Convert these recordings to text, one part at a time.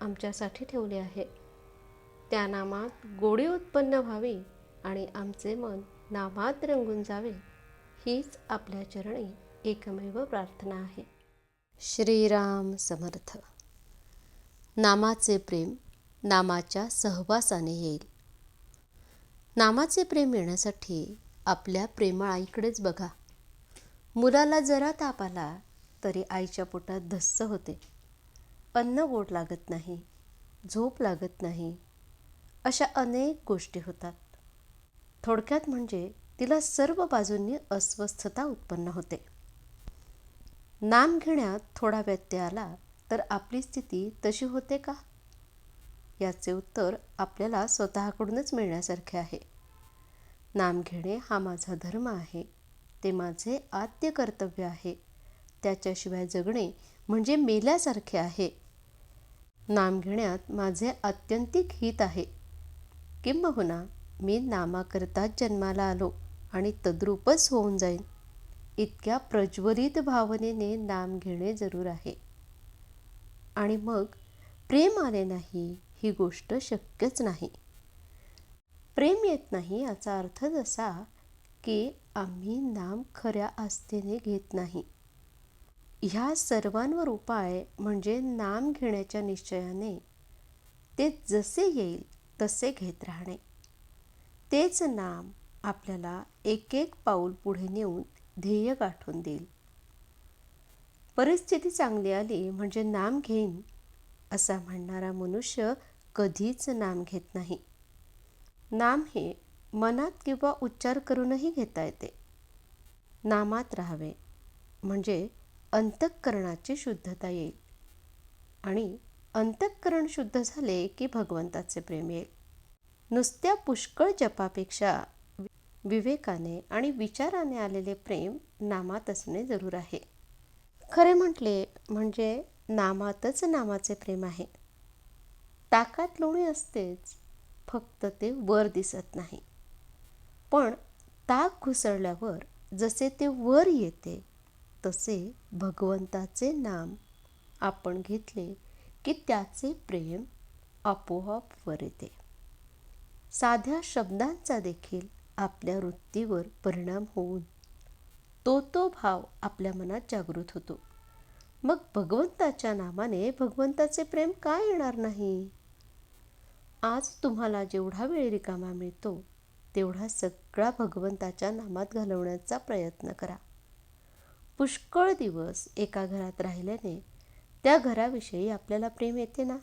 आमच्यासाठी ठेवले आहे. त्या नामात गोडी उत्पन्न व्हावी आणि आमचे मन नामात रंगून जावे हीच आपल्या चरणी एकमेव प्रार्थना आहे. श्रीराम समर्थ. नामाचे प्रेम नामाच्या सहवासाने येईल. नामाचे प्रेम येण्यासाठी आपल्या प्रेमळ आईकडेच बघा. मुलाला जरा ताप आला तरी आईच्या पोटात धस्स होते. अन्न गोड लागत नाही झोप लागत नाही अशा अनेक गोष्टी होतात. थोडक्यात म्हणजे तिला सर्व बाजूंनी अस्वस्थता उत्पन्न होते. नाम घेण्यात थोडा व्यत्यय आला तर आपली स्थिती तशी होते का? याचे उत्तर आपल्याला स्वतःकडूनच मिळण्यासारखे आहे. नाम घेणे हा माझा धर्म आहे. ते माझे आद्य कर्तव्य आहे. त्याच्याशिवाय जगणे म्हणजे मेल्यासारखे आहे. नाम घेण्यात माझे आत्यंतिक हित आहे. किंबहुना मी नामाकरताच जन्माला आलो आणि तद्रूपच होऊन जाईन. इतक्या प्रज्वलित भावनेने नाम घेणे जरूर आहे. आणि मग प्रेम आले नाही ही गोष्ट शक्यच नाही. प्रेम येत नाही याचा अर्थच असा की आम्ही नाम खऱ्या आस्थेने घेत नाही. ह्या सर्वांवर उपाय म्हणजे नाम घेण्याच्या निश्चयाने ते जसे येईल तसे घेत राहणे. तेच नाम आपल्याला एक एक पाऊल पुढे नेऊन ध्येय गाठून देईल. परिस्थिती चांगली आली म्हणजे नाम घेईन असा म्हणणारा मनुष्य कधीच नाम घेत नाही. नाम हे मनात किंवा उच्चार करूनही घेता येते. नामात राहावे म्हणजे अंतःकरणाची शुद्धता येईल. आणि अंतःकरण शुद्ध झाले की भगवंताचे प्रेम येईल. नुसत्या पुष्कळ जपापेक्षा विवेकाने आणि विचाराने आलेले प्रेम नामात असणे जरूर आहे. खरे म्हटले म्हणजे नामातच नामाचे प्रेम आहे. ताकात लोणी असतेच फक्त ते वर दिसत नाही. पण ताक घुसळल्यावर जसे ते वर येते तसे भगवंताचे नाम आपण घेतले की त्याचे प्रेम आपोआप वर येते साध्या शब्दांचा देखील आपल्या वृत्तीवर परिणाम होऊन तो तो भाव आपल्या मनात जागृत होतो. मग भगवंताच्या नामाने भगवंताचे प्रेम का येणार नाही? आज तुम्हाला जेवढा वेळ रिकामा मिळतो तेवढा सगळा भगवंताच्या नामात घालवण्याचा प्रयत्न करा. पुष्कळ दिवस एका घरात राहिल्याने त्या घराविषयी आपल्याला प्रेम येते ना?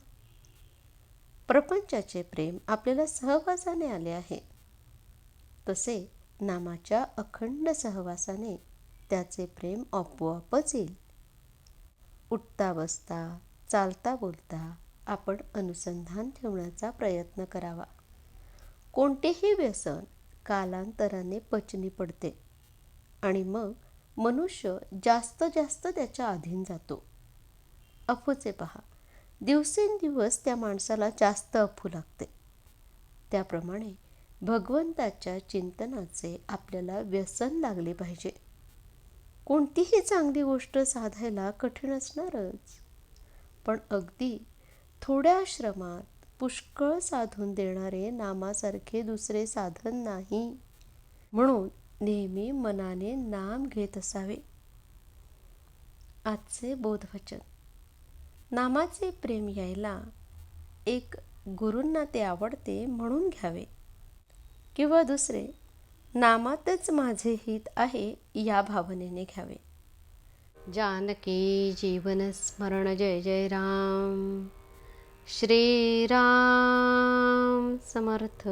प्रपंचाचे प्रेम आपल्याला सहवासाने आले आहे. तसे नामाच्या अखंड सहवासाने त्याचे प्रेम आपोआपच येईल. उठता बसता चालता बोलता आपण अनुसंधान ठेवण्याचा प्रयत्न करावा. कोणतेही व्यसन कालांतराने पचनी पडते आणि मग मनुष्य जास्त जास्त त्याच्या अधीन जातो. अफूचे पहा. दिवसेंदिवस त्या माणसाला जास्त अफू लागते. त्याप्रमाणे भगवंताच्या चिंतनाचे आपल्याला व्यसन लागले पाहिजे. कोणतीही चांगली गोष्ट साधायला कठीण असणारच. पण अगदी थोड्या श्रमात पुष्कळ साधून देणारे नामासारखे दुसरे साधन नाही. म्हणून नेहमी मनाने नाम घेत असावे. आजचे बोधवचन. नामाचे प्रेम यायला एक गुरूंना ते आवडते म्हणून घ्यावे. किंवा दुसरे नामातच माझे हित आहे या भावनेने घ्यावे. जानकी जीवन स्मरण जय जय राम. श्रीराम समर्थ.